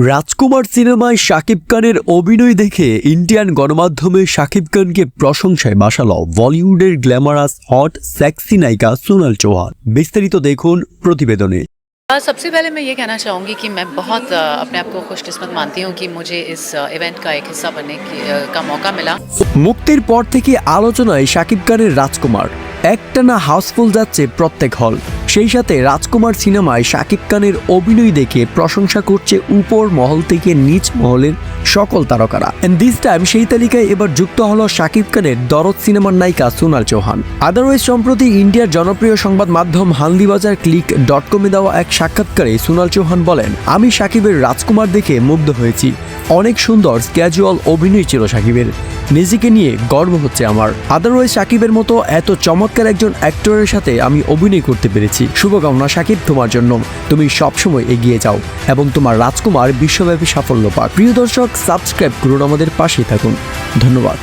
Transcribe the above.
রাজকুমার সিনেমায় শাকিব খানের অভিনয় দেখে ইন্ডিয়ান গণমাধ্যমে শাকিব খানকে প্রশংসায় বাসালো বলিউডের গ্ল্যামারাস হট সেক্সি নায়িকা সোনাল চৌহান বিস্তারিত দেখুন প্রতিবেদনে अ, सबसे पहले मैं ये कहना चाहूँगी कि मैं बहुत अ, अपने आप को खुशकिस्मत मानती हूँ कि मुझे इस अ, इवेंट का एक हिस्सा बनने की, अ, का मौका मिला মুক্তির পর থেকে আলোচনায় শাকিব খানের রাজকুমার একটানা হাউসফুল যাচ্ছে প্রত্যেক হল। সেই সাথে রাজকুমার সিনেমায় শাকিব খানের অভিনয় দেখে প্রশংসা করছে উপর মহল থেকে নিচ মহলের সকল তারকারা। এন্ড দিস টাইম সেই তালিকায় এবার যুক্ত হলো শাকিব খানের দরদ সিনেমার নায়িকা সোনাল চৌহান। আদারওয়াইজ সম্প্রতি ইন্ডিয়ার জনপ্রিয় সংবাদ মাধ্যম হালদিবাজার ক্লিক ডট কমে দেওয়া এক সাক্ষাৎকারে সোনাল চৌহান বলেন, আমি শাকিবের রাজকুমার দেখে মুগ্ধ হয়েছি। অনেক সুন্দর ক্যাজুয়াল অভিনয় ছিল সাকিবের। নিজেকে নিয়ে গর্ব হচ্ছে আমার। আদারওয়াইজ সাকিবের মতো এত চমৎকার একজন অ্যাক্টরের সাথে আমি অভিনয় করতে পেরেছি। শুভকামনা সাকিব তোমার জন্য। তুমি সবসময় এগিয়ে যাও এবং তোমার রাজকুমার বিশ্বব্যাপী সাফল্য পাক। প্রিয় দর্শক সাবস্ক্রাইব করুন আমাদের পাশেই থাকুন। ধন্যবাদ।